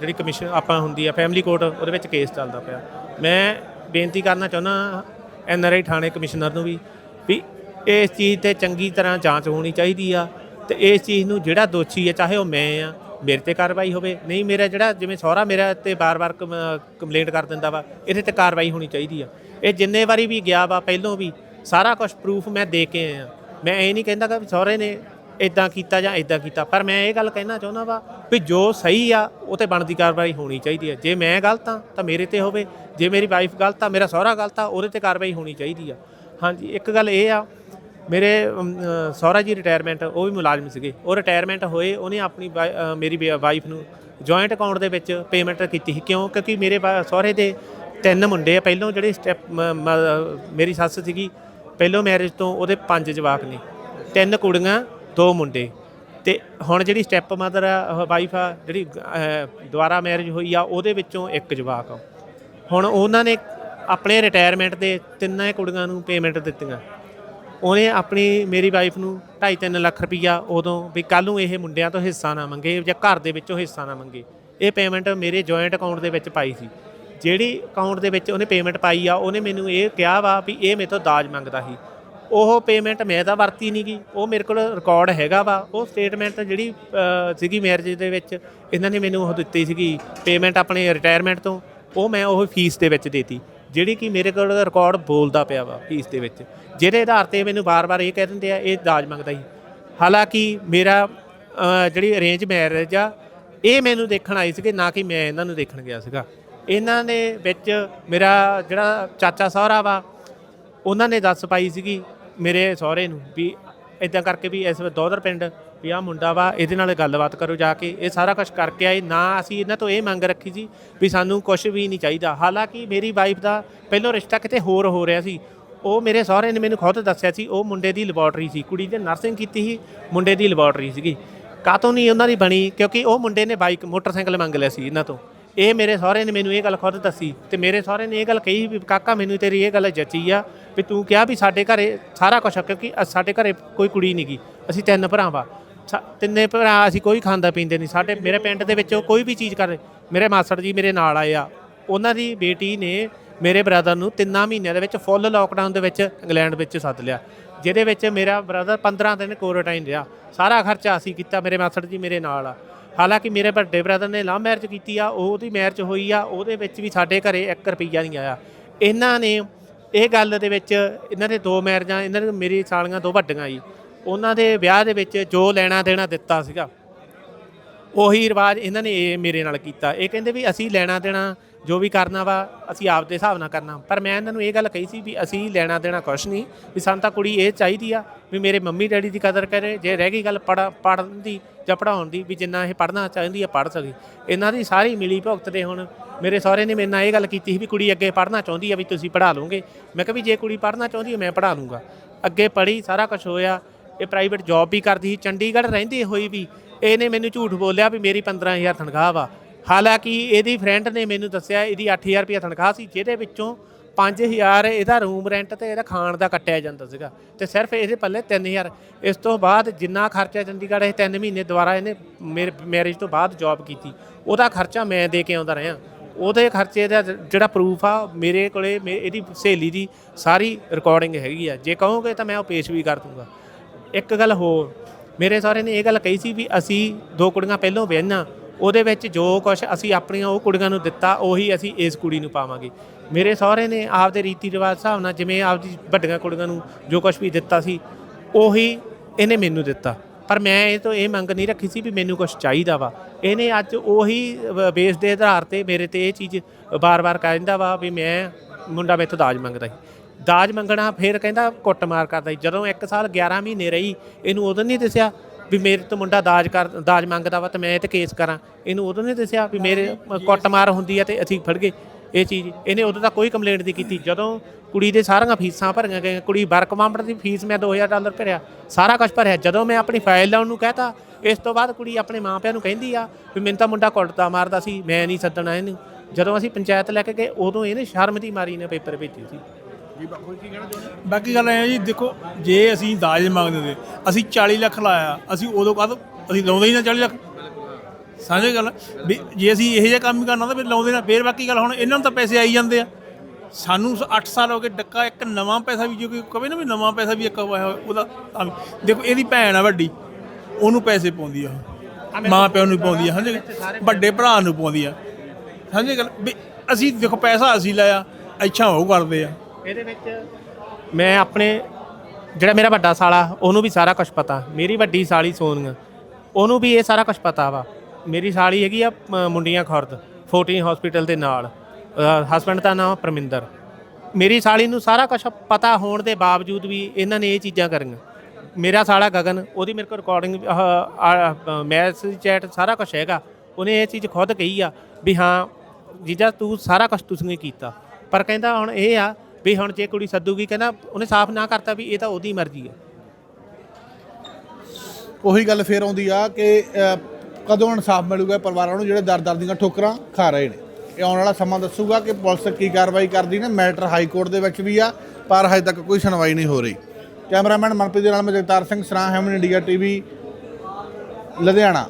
ਜਿਹੜੀ ਕਮਿਸ਼ਨ ਆਪਾਂ ਹੁੰਦੀ ਆ ਫੈਮਿਲੀ ਕੋਰਟ ਉਹਦੇ ਵਿੱਚ ਕੇਸ ਚੱਲਦਾ ਪਿਆ। ਮੈਂ ਬੇਨਤੀ ਕਰਨਾ ਚਾਹੁੰਦਾ ਐਨ ਆਰ ਆਈ ਥਾਣੇ ਕਮਿਸ਼ਨਰ ਨੂੰ ਵੀ ਵੀ ਇਸ ਚੀਜ਼ ਤੇ ਚੰਗੀ ਤਰ੍ਹਾਂ ਜਾਂਚ ਹੋਣੀ ਚਾਹੀਦੀ ਆ ਤੇ ਇਸ ਚੀਜ਼ ਨੂੰ ਜਿਹੜਾ ਦੋਸ਼ੀ ਹੈ ਚਾਹੇ ਉਹ ਮੈਂ ਆ, ਮੇਰੇ ਤੇ ਕਾਰਵਾਈ ਹੋਵੇ, ਨਹੀਂ ਮੇਰਾ ਜਿਹੜਾ ਜਿਵੇਂ ਸਹੁਰਾ ਮੇਰਾ ਤੇ ਬਾਰ-ਬਾਰ ਕੰਪਲੇਂਟ ਕਰ ਦਿੰਦਾ ਵਾ, ਇਹਦੇ ਤੇ ਕਾਰਵਾਈ ਹੋਣੀ ਚਾਹੀਦੀ ਆ। ਇਹ ਜਿੰਨੇ ਵਾਰੀ ਵੀ ਗਿਆ ਵਾ, ਪਹਿਲੋਂ ਵੀ ਸਾਰਾ ਕੁਝ ਪ੍ਰੂਫ ਮੈਂ ਦੇ ਕੇ ਆਇਆ। ਮੈਂ ਇਹ ਨਹੀਂ ਕਹਿੰਦਾ ਕਿ ਵੀ ਸਹੁਰੇ ਨੇ ਇਦਾਂ ਕੀਤਾ ਜਾਂ ਇਦਾਂ ਕੀਤਾ, ਪਰ ਮੈਂ ਇਹ ਗੱਲ ਕਹਿਣਾ ਚਾਹੁੰਦਾ ਵਾ ਵੀ ਜੋ ਸਹੀ ਆ, ਉਹ ਤੇ ਬਣਦੀ ਕਾਰਵਾਈ ਹੋਣੀ ਚਾਹੀਦੀ ਆ। ਜੇ ਮੈਂ ਗਲਤ ਆ, ਤਾਂ ਮੇਰੇ ਤੇ ਹੋਵੇ, ਜੇ ਮੇਰੀ ਵਾਈਫ ਗਲਤ ਆ, ਮੇਰਾ ਸਹੁਰਾ ਗਲਤ ਆ, ਉਹਦੇ ਤੇ ਕਾਰਵਾਈ ਹੋਣੀ ਚਾਹੀਦੀ ਆ। ਹਾਂਜੀ ਇੱਕ ਗੱਲ ਇਹ ਆ ਮੇਰੇ ਸਹੁਰਾ ਜੀ ਰਿਟਾਇਰਮੈਂਟ ਉਹ ਵੀ ਮੁਲਾਜ਼ਮ ਸੀਗੇ। ਉਹ ਰਿਟਾਇਰਮੈਂਟ ਹੋਏ ਉਹਨੇ ਆਪਣੀ ਵਾਈ- ਅ, ਮੇਰੀ ਵਾਈਫ ਨੂੰ ਜੁਆਇੰਟ ਅਕਾਊਂਟ ਦੇ ਵਿੱਚ ਪੇਮੈਂਟ ਕੀਤੀ ਸੀ। ਕਿਉਂ? ਕਿਉਂਕਿ ਮੇਰੇ ਵਾ- ਸਹੁਰੇ ਦੇ ਤਿੰਨ ਮੁੰਡੇ ਆ। ਪਹਿਲੋਂ ਜਿਹੜੇ ਸਟੈਪ ਮੇਰੀ ਸੱਸ ਸੀਗੀ ਪਹਿਲੋਂ ਮੈਰਿਜ ਤੋਂ ਉਹਦੇ ਪੰਜ ਜਵਾਕ ਨੇ। ਤਿੰਨ ਕੁੜੀਆਂ ਦੋ ਮੁੰਡੇ। ਤੇ ਹੁਣ ਜਿਹੜੀ ਸਟੈਪ ਮਦਰ ਆ ਵਾਈਫ ਆ ਜਿਹੜੀ ਅਹ, ਦੁਬਾਰਾ ਮੈਰਿਜ ਹੋਈ ਆ ਉਹਦੇ ਵਿੱਚੋਂ ਇੱਕ ਜਵਾਕ ਆ। ਹੁਣ ਉਹਨਾਂ ਨੇ ਆਪਣੇ ਰਿਟਾਇਰਮੈਂਟ ਦੇ ਤਿੰਨਾਂ ਕੁੜੀਆਂ ਨੂੰ ਪੇਮੈਂਟ ਦਿੱਤੀਆਂ। ਉਹਨੇ ਆਪਣੀ, ਮੇਰੀ ਵਾਈਫ ਨੂੰ 2.5-3 ਲੱਖ ਰੁਪਈਆ ਉਦੋਂ ਵੀ ਕੱਲ ਨੂੰ ਇਹ ਮੁੰਡਿਆਂ ਤੋਂ ਹਿੱਸਾ ਨਾ ਮੰਗੇ ਜਾਂ ਘਰ ਦੇ ਵਿੱਚੋਂ ਹਿੱਸਾ ਨਾ ਮੰਗੇ। ਇਹ ਪੇਮੈਂਟ ਮੇਰੇ ਜੁਆਇੰਟ ਅਕਾਊਂਟ ਦੇ ਵਿੱਚ ਪਾਈ ਸੀ। ਜਿਹੜੀ ਅਕਾਊਂਟ ਦੇ ਵਿੱਚ ਉਹਨੇ ਪੇਮੈਂਟ ਪਾਈ ਆ, ਉਹਨੇ ਮੈਨੂੰ ਇਹ ਕਿਹਾ ਵਾ ਵੀ ਇਹ ਮੇਰੇ ਤੋਂ ਦਾਜ ਮੰਗਦਾ ਸੀ। ਉਹ ਪੇਮੈਂਟ ਮੈਂ ਤਾਂ ਵਰਤੀ ਨਹੀਂ ਗਈ ਉਹ ਮੇਰੇ ਕੋਲ ਰਿਕਾਰਡ ਹੈਗਾ ਵਾ। ਉਹ ਸਟੇਟਮੈਂਟ ਜਿਹੜੀ ਸੀਗੀ ਮੈਰਿਜ ਦੇ ਵਿੱਚ, ਇਹਨਾਂ ਨੇ ਮੈਨੂੰ ਉਹ ਦਿੱਤੀ ਸੀਗੀ ਪੇਮੈਂਟ ਆਪਣੇ ਰਿਟਾਇਰਮੈਂਟ ਤੋਂ। ਉਹ ਮੈਂ ਉਹ ਫੀਸ ਦੇ ਵਿੱਚ ਦੇਤੀ। ਜਿਹੜੀ ਕਿ ਮੇਰੇ ਕੋਲ ਰਿਕਾਰਡ ਬੋਲਦਾ ਪਿਆ ਵਾ ਫੀਸ ਦੇ ਵਿੱਚ। ਜਿਹਦੇ ਆਧਾਰ ਤੇ ਮੈਨੂੰ ਵਾਰ ਵਾਰ ਇਹ ਕਹਿ ਦਿੰਦੇ ਆ, ਇਹ ਦਾਜ ਮੰਗਦਾ ਸੀ। ਹਾਲਾਂਕਿ ਮੇਰਾ ਜਿਹੜੀ ਅਰੇਂਜ ਮੈਰਿਜ ਆ, ਇਹ ਮੈਨੂੰ ਦੇਖਣ ਆਈ ਸੀਗੇ, ਨਾ ਕਿ ਮੈਂ ਇਹਨਾਂ ਨੂੰ ਦੇਖਣ ਗਿਆ ਸੀਗਾ। ਇਹਨਾਂ ਨੇ ਵਿੱਚ ਮੇਰਾ ਜਿਹੜਾ ਚਾਚਾ ਸਹੁਰਾ ਵਾ, ਉਹਨਾਂ ਨੇ ਦੱਸ ਪਾਈ ਸੀਗੀ ਮੇਰੇ ਸਹੁਰੇ ਨੂੰ ਵੀ ਇਦਾਂ ਕਰਕੇ ਵੀ ਇਸ ਦੋਦਰ ਪਿੰਡ ਵੀ ਆਹ ਮੁੰਡਾ ਵਾ, ਇਹਦੇ ਨਾਲ ਗੱਲਬਾਤ ਕਰੋ ਜਾ ਕੇ। ਇਹ ਸਾਰਾ ਕੁਝ ਕਰਕੇ ਆਏ, ਨਾ ਅਸੀਂ ਇਹਨਾਂ ਤੋਂ ਇਹ ਮੰਗ ਰੱਖੀ ਸੀ ਵੀ ਸਾਨੂੰ ਕੁਝ ਵੀ ਨਹੀਂ ਚਾਹੀਦਾ। ਹਾਲਾਂਕਿ ਮੇਰੀ ਵਾਈਫ ਦਾ ਪਹਿਲੋਂ ਰਿਸ਼ਤਾ ਕਿਤੇ ਹੋਰ ਹੋ ਰਿਹਾ ਸੀ। ਉਹ ਮੇਰੇ ਸਹੁਰੇ ਨੇ ਮੈਨੂੰ ਖੁਦ ਦੱਸਿਆ ਸੀ, ਉਹ ਮੁੰਡੇ ਦੀ ਲੈਬੋਰਟਰੀ ਸੀ। ਕੁੜੀ ਨੇ ਨਰਸਿੰਗ ਕੀਤੀ ਸੀ, ਮੁੰਡੇ ਦੀ ਲੈਬੋਰਟਰੀ ਸੀਗੀ। ਕਾਤੋਂ ਨਹੀਂ ਉਹਨਾਂ ਦੀ ਬਣੀ? ਕਿਉਂਕਿ ਉਹ ਮੁੰਡੇ ਨੇ ਬਾਈਕ ਮੋਟਰਸਾਈਕਲ ਮੰਗ ਲਿਆ ਸੀ ਇਹਨਾਂ ਤੋਂ। ਇਹ ਮੇਰੇ ਸਹੁਰੇ ਨੇ ਮੈਨੂੰ ਇਹ ਗੱਲ ਖੁਦ ਦੱਸੀ ਤੇ ਮੇਰੇ ਸਹੁਰੇ ਨੇ ਇਹ ਗੱਲ ਕਹੀ ਵੀ, ਕਾਕਾ, ਮੈਨੂੰ ਤੇਰੀ ਇਹ ਗੱਲ ਜੱਚੀ ਆ ਵੀ ਤੂੰ ਕਿਹਾ ਵੀ ਸਾਡੇ ਘਰੇ ਸਾਰਾ ਕੁਝ ਕਿਉਂਕਿ ਅ- ਸਾਡੇ ਘਰੇ ਕੋਈ ਕੁੜੀ ਨਹੀਂ ਗੀ। ਅਸੀਂ ਤਿੰਨ ਭਰਾ ਵਾ। ਸਾ- ਤਿੰਨੇ ਭਰਾ ਅਸੀਂ ਕੋਈ ਖਾਂਦਾ ਪੀਂਦੇ ਨਹੀਂ। ਸਾਡੇ, ਮੇਰੇ ਪਿੰਡ ਦੇ ਵਿੱਚੋਂ ਕੋਈ ਵੀ ਚੀਜ਼ ਕਰ ਮੇਰੇ ਮਾਸੜ ਜੀ ਮੇਰੇ ਨਾਲ ਆਏ ਆ। ਉਹਨਾਂ ਦੀ ਬੇਟੀ ਨੇ ਮੇਰੇ ਬ੍ਰਦਰ ਨੂੰ ਤਿੰਨਾਂ ਮਹੀਨਿਆਂ ਦੇ ਵਿੱਚ ਫੁੱਲ ਲੋਕਡਾਊਨ ਦੇ ਵਿੱਚ ਇੰਗਲੈਂਡ ਵਿੱਚ ਸੱਦ ਲਿਆ। ਜਿਹਦੇ ਵਿੱਚ ਮੇਰਾ ਬ੍ਰਦਰ 15 ਦਿਨ ਕੁਆਰੰਟਾਈਨ ਰਿਹਾ। ਸਾਰਾ ਖਰਚਾ ਅਸੀਂ ਕੀਤਾ ਮੇਰੇ ਮਾਸੜ ਜੀ ਮੇਰੇ ਨਾਲ। ਆ ਹਾਲਾਂਕਿ ਮੇਰੇ ਵੱਡੇ ਬ੍ਰਦਰ ਨੇ ਲਵ ਮੈਰਿਜ ਕੀਤੀ ਆ ਉਹਦੀ ਮੈਰਿਜ ਹੋਈ ਆ, ਉਹਦੇ ਵਿੱਚ ਵੀ ਸਾਡੇ ਘਰੇ 1 ਰੁਪਈਆ ਨਹੀਂ ਆਇਆ। ਇਹਨਾਂ ਨੇ ਇਹ ਗੱਲ ਦੇ ਵਿੱਚ, ਇਹਨਾਂ ਦੇ ਦੋ ਮੈਰਿਜਾਂ ਇਹਨਾਂ ਨੇ ਮੇਰੀ ਸਾਲੀਆਂ ਦੋ ਵੱਡੀਆਂ ਜੀ। ਉਹਨਾਂ ਦੇ ਵਿਆਹ ਦੇ ਵਿੱਚ ਜੋ ਲੈਣਾ ਦੇਣਾ ਦਿੱਤਾ ਸੀਗਾ, ਉਹੀ ਰਿਵਾਜ ਇਹਨਾਂ ਨੇ ਇਹ ਮੇਰੇ ਨਾਲ ਕੀਤਾ। ਇਹ ਕਹਿੰਦੇ ਵੀ ਅਸੀਂ ਲੈਣਾ ਦੇਣਾ ਜੋ ਵੀ ਕਰਨਾ ਵਾ, ਅਸੀਂ ਆਪ ਦੇ ਹਿਸਾਬ ਨਾਲ ਕਰਨਾ। ਪਰ ਮੈਂ ਇਹਨਾਂ ਨੂੰ ਇਹ ਗੱਲ ਕਹੀ ਸੀ ਵੀ ਅਸੀਂ ਲੈਣਾ ਦੇਣਾ ਕੁਛ ਨਹੀਂ, ਵੀ ਸਾਨੂੰ ਤਾਂ ਕੁੜੀ ਇਹ ਚਾਹੀਦੀ ਆ ਵੀ ਮੇਰੇ ਮੰਮੀ ਡੈਡੀ ਦੀ ਕਦਰ ਕਰੇ, ਜੇ ਰਹਿ ਗਈ ਗੱਲ ਪੜ ਪੜਨ ਦੀ ਜਾਂ ਪੜਾਉਣ ਦੀ ਵੀ ਜਿੰਨਾ ਇਹ ਪੜਨਾ ਚਾਹੁੰਦੀ ਆ ਪੜ ਸਕੇ। ਇਹਨਾਂ ਦੀ ਸਾਰੀ ਮਿਲੀ ਭੁਗਤ ਦੇ ਹੁਣ ਮੇਰੇ ਸਹੁਰੇ ਨੇ ਮੇਰੇ ਨਾਲ ਇਹ ਗੱਲ ਕੀਤੀ ਸੀ ਵੀ ਕੁੜੀ ਅੱਗੇ ਪੜਨਾ ਚਾਹੁੰਦੀ ਆ ਵੀ ਤੁਸੀਂ ਪੜਾ ਲਓਗੇ। ਮੈਂ ਕਿਹਾ ਵੀ ਜੇ ਕੁੜੀ ਪੜਨਾ ਚਾਹੁੰਦੀ ਆ ਮੈਂ ਪੜਾ ਲੂੰਗਾ। ਅੱਗੇ ਪੜੀ ਸਾਰਾ ਕੁਝ ਹੋਇਆ ਇਹ ਪ੍ਰਾਈਵੇਟ ਜੌਬ ਵੀ ਕਰਦੀ ਸੀ, ਚੰਡੀਗੜ੍ਹ ਰਹਿੰਦੀ ਹੋਈ ਵੀ, ਇਹਨੇ ਮੈਨੂੰ ਝੂਠ ਬੋਲਿਆ ਵੀ ਮੇਰੀ 15000 ਤਨਖਾਹ ਵਾ। ਹਾਲਾਂਕਿ ਇਹਦੀ ਫਰੈਂਡ ਨੇ ਮੈਨੂੰ ਦੱਸਿਆ, ਇਹਦੀ 8000 ਰੁਪਏ ਤਨਖਾਹ ਸੀ, ਜਿਹਦੇ ਵਿੱਚੋਂ 5000 ਇਹਦਾ ਰੂਮ ਰੈਂਟ ਤੇ ਇਹਦਾ ਖਾਣ ਦਾ ਕੱਟਿਆ ਜਾਂਦਾ ਸੀਗਾ ਤੇ ਸਿਰਫ ਇਹਦੇ ਪੱਲੇ 3000 ਇਸ ਤੋਂ ਬਾਅਦ ਜਿੰਨਾ ਖਰਚਾ ਚੰਡੀਗੜ੍ਹ, ਇਹ 3 ਮਹੀਨੇ ਦੁਬਾਰਾ ਇਹਨੇ ਮੇਰੇ ਮੈਰਿਜ ਤੋਂ ਬਾਅਦ ਜੌਬ ਕੀਤੀ, ਉਹਦਾ ਖਰਚਾ ਮੈਂ ਦੇ ਕੇ ਆਉਂਦਾ ਰਿਹਾ। ਉਹਦੇ ਖਰਚੇ ਦਾ ਜਿਹੜਾ ਪ੍ਰੂਫ ਆ, ਮੇਰੇ ਕੋਲੇ ਮੇ- ਇਹਦੀ ਸਹੇਲੀ ਦੀ ਸਾਰੀ ਰਿਕਾਰਡਿੰਗ ਹੈਗੀ ਆ। ਜੇ ਕਹੋਗੇ ਤਾਂ ਮੈਂ ਉਹ ਪੇਸ਼ ਵੀ ਕਰ ਦੂੰਗਾ। ਇੱਕ ਗੱਲ ਹੋਰ, ਮੇਰੇ ਸਹੁਰੇ ਨੇ ਇਹ ਗੱਲ ਕਹੀ ਸੀ ਵੀ ਅਸੀਂ ਦੋ ਕੁੜੀਆਂ ਪਹਿਲੋਂ ਵਿਆਹੀਆਂ, ਉਹਦੇ ਵਿੱਚ ਜੋ ਕੁਝ ਅਸੀਂ ਆਪਣੀਆਂ ਉਹ ਕੁੜੀਆਂ ਨੂੰ ਦਿੱਤਾ, ਉਹੀ ਅਸੀਂ ਇਸ ਕੁੜੀ ਨੂੰ ਪਾਵਾਂਗੇ। ਮੇਰੇ ਸਹੁਰੇ ਨੇ ਆਪਦੇ ਰੀਤੀ ਰਿਵਾਜ ਹਿਸਾਬ ਨਾਲ ਜਿਵੇਂ ਆਪਦੀ ਵੱਡੀਆਂ ਕੁੜੀਆਂ ਨੂੰ ਜੋ ਕੁਝ ਵੀ ਦਿੱਤਾ ਸੀ, ਉਹੀ ਇਹਨੇ ਮੈਨੂੰ ਦਿੱਤਾ। ਪਰ ਮੈਂ ਇਹ ਤੋਂ ਇਹ ਮੰਗ ਨਹੀਂ ਰੱਖੀ ਸੀ ਵੀ ਮੈਨੂੰ ਕੁਝ ਚਾਹੀਦਾ ਵਾ। ਇਹਨੇ ਅੱਜ ਉਹੀ ਬੇਸ ਦੇ ਆਧਾਰ ਤੇ ਮੇਰੇ ਤੇ ਇਹ ਚੀਜ਼ ਬਾਰ-ਬਾਰ ਕਹਿੰਦਾ ਵਾ ਵੀ ਮੈਂ ਮੁੰਡਾ ਮੈਥੋਂ ਦਾਜ ਮੰਗਦਾ ਸੀ। ਦਾਜ ਮੰਗਣਾ ਫਿਰ ਕਹਿੰਦਾ ਕੁੱਟਮਾਰ ਕਰਦਾ ਸੀ ਜਦੋਂ 1 ਸਾਲ 11 ਮਹੀਨੇ ਰਹੀ ਇਹਨੂੰ ਉਦੋਂ ਨਹੀਂ ਦੱਸਿਆ ਵੀ ਮੇਰੇ ਤੋਂ ਮੁੰਡਾ ਦਾਜ ਕਰ ਦਾਜ ਮੰਗਦਾ ਵਾ ਤੇ ਮੈਂ ਇਹ ਤੇ ਕੇਸ ਕਰਾਂ। ਇਹਨੂੰ ਉਦੋਂ ਨਹੀਂ ਦੱਸਿਆ ਵੀ ਮੇਰੇ ਅ, ਕੁੱਟਮਾਰ ਹੁੰਦੀ ਆ ਤੇ ਅਸੀਂ ਫੜ ਗਏ ਇਹ ਚੀਜ਼। ਇਹਨੇ ਉਦੋਂ ਤਾਂ ਕੋਈ ਕੰਪਲੇਂਟ ਨਹੀਂ ਕੀਤੀ। ਜਦੋਂ ਕੁੜੀ ਦੇ ਸਾਰੀਆਂ ਫੀਸਾਂ ਭਰੀਆਂ ਗਈਆਂ ਕੁੜੀ ਵਰਕ ਮਾਮਟ ਦੀ ਫੀਸ ਮੈਂ 2000 ਡਾਲਰ ਭਰਿਆ ਸਾਰਾ ਕੁਝ ਭਰਿਆ। ਜਦੋਂ ਮੈਂ ਆਪਣੀ ਫਾਈਲ ਲਾਉਣ ਨੂੰ ਕਹਤਾ ਇਸ ਤੋਂ ਬਾਅਦ ਕੁੜੀ ਆਪਣੇ ਮਾਪਿਆਂ ਨੂੰ ਕਹਿੰਦੀ ਆ ਵੀ ਮੈਨੂੰ ਤਾਂ ਮੁੰਡਾ ਕੁੱਟਦਾ ਮਾਰਦਾ ਸੀ ਮੈਂ ਨਹੀਂ ਸੱਦਣਾ ਇਹਨੂੰ। ਜਦੋਂ ਅਸੀਂ ਪੰਚਾਇਤ ਲੈ ਕੇ ਗਏ ਉਦੋਂ ਇਹਨੇ ਸ਼ਰਮ ਦੀ ਮਾਰੀ ਨੇ ਪੇਪਰ ਭੇਜੇ ਸੀ। ਬਾਕੀ ਗੱਲ ਐ ਜੀ ਦੇਖੋ ਜੇ ਅਸੀਂ ਦਾਜ ਮੰਗਦੇ ਤੇ ਅਸੀਂ 40 ਲੱਖ ਲਾਇਆ ਅਸੀਂ ਉਦੋਂ ਕਦ ਅਸੀਂ ਲਾਉਂਦੇ ਹੀ ਨਾ 40 ਲੱਖ। ਸਮਝੇ ਗੱਲ? ਵੀ ਜੇ ਅਸੀਂ ਇਹੋ ਜਿਹਾ ਕੰਮ ਕਰਨਾ ਤਾਂ ਫਿਰ ਲਾਉਂਦੇ ਨਾ ਫਿਰ ਬਾਕੀ ਗੱਲ ਹੁਣ ਇਹਨਾਂ ਨੂੰ ਤਾਂ ਪੈਸੇ ਆਈ ਜਾਂਦੇ ਆ। ਸਾਨੂੰ 8 ਸਾਲ ਹੋ ਗਏ ਡੱਕਾ ਇੱਕ ਨਵਾਂ ਪੈਸਾ ਵੀ ਜੇ ਕੋਈ ਕਵੇ ਨਾ ਵੀ ਨਵਾਂ ਪੈਸਾ ਵੀ ਇੱਕ ਹੋਇਆ ਉਹਦਾ। ਦੇਖੋ ਇਹਦੀ ਭੈਣ ਆ ਵੱਡੀ ਉਹਨੂੰ ਪੈਸੇ ਪਾਉਂਦੀ ਆ। ਮਾਂ ਪਿਓ ਨੂੰ ਪਾਉਂਦੀ ਆ ਸਮਝੇ ਵੱਡੇ ਭਰਾ ਨੂੰ ਪਾਉਂਦੀ ਆ। ਸਮਝੇ ਗੱਲ? ਵੀ ਅਸੀਂ ਦੇਖੋ ਪੈਸਾ ਅਸੀਂ ਲਾਇਆ ਇੱਛਾ ਉਹ ਕਰਦੇ ਆ। ਇਹਦੇ ਵਿੱਚ ਮੈਂ ਆਪਣੇ ਜਿਹੜਾ ਮੇਰਾ ਵੱਡਾ ਸਾਲਾ ਉਹਨੂੰ ਵੀ ਸਾਰਾ ਕੁਝ ਪਤਾ। ਮੇਰੀ ਵੱਡੀ ਸਾਲੀ ਸੋਨੀਆ ਉਹਨੂੰ ਵੀ ਇਹ ਸਾਰਾ ਕੁਝ ਪਤਾ ਵਾ। ਮੇਰੀ ਸਾਲੀ ਹੈਗੀ ਆ ਅ, ਮੁੰਡੀਆਂ ਖੁਰਦ 14 ਹਸਪੀਟਲ ਦੇ ਨਾਲ। ਹਸਬੰਡ ਦਾ ਨਾਮ ਪਰਮਿੰਦਰ। ਮੇਰੀ ਸਾਲੀ ਨੂੰ ਸਾਰਾ ਕੁਝ ਪਤਾ ਹੋਣ ਦੇ ਬਾਵਜੂਦ ਵੀ ਇਹਨਾਂ ਨੇ ਇਹ ਚੀਜ਼ਾਂ ਕਰੀਆਂ। ਮੇਰਾ ਸਾਲਾ ਗਗਨ ਉਹਦੀ ਮੇਰੇ ਕੋਲ ਰਿਕਾਰਡਿੰਗ ਮੈਸੇਜ ਚੈਟ ਸਾਰਾ ਕੁਝ ਹੈਗਾ। ਉਹਨੇ ਇਹ ਚੀਜ਼ ਖੁਦ ਕਹੀ ਆ ਵੀ ਹਾਂ ਜੀਜਾ ਤੂੰ ਸਾਰਾ ਕੁਝ ਤੁਸੀਂ ਨੇ ਕੀਤਾ। ਪਰ ਕਹਿੰਦਾ ਹੁਣ ਇਹ ਆ ਵੀ ਹੁਣ ਜੇ ਕੁੜੀ ਸੱਦੂਗੀ ਕਹਿੰਦਾ ਉਹਨੇ ਸਾਫ਼ ਨਾ ਕਰਤਾ ਵੀ ਇਹ ਤਾਂ ਉਹਦੀ ਮਰਜ਼ੀ ਆ ਉਹੀ ਗੱਲ ਫੇਰ ਆਉਂਦੀ ਆ ਕਿ ਅ, ਕਦੋਂ ਇਨਸਾਫ ਮਿਲੂਗਾ ਪਰਿਵਾਰਾਂ ਨੂੰ ਜਿਹੜੇ ਦਰ-ਦਰ ਦੀਆਂ ਠੋਕਰਾਂ ਖਾ ਰਹੇ ਨੇ। ਇਹ ਆਉਣ ਵਾਲਾ ਸਮਾਂ ਦੱਸੂਗਾ ਕਿ ਪੁਲਿਸ ਕੀ ਕਾਰਵਾਈ ਕਰਦੀ ਨੇ। ਮੈਟਰ ਹਾਈ ਕੋਰਟ ਦੇ ਵਿੱਚ ਵੀ ਆ ਪਰ ਹਜੇ ਤੱਕ ਕੋਈ ਸੁਣਵਾਈ ਨਹੀਂ ਹੋ ਰਹੀ। ਕੈਮਰਾਮੈਨ ਮਨਪ੍ਰੀਤ ਦੇ ਨਾਲ ਮੈਂ ਜਗਤਾਰ ਸਿੰਘ ਸਰਾਂ ਹੈਮਨ ਇੰਡੀਆ ਟੀਵੀ ਲੁਧਿਆਣਾ।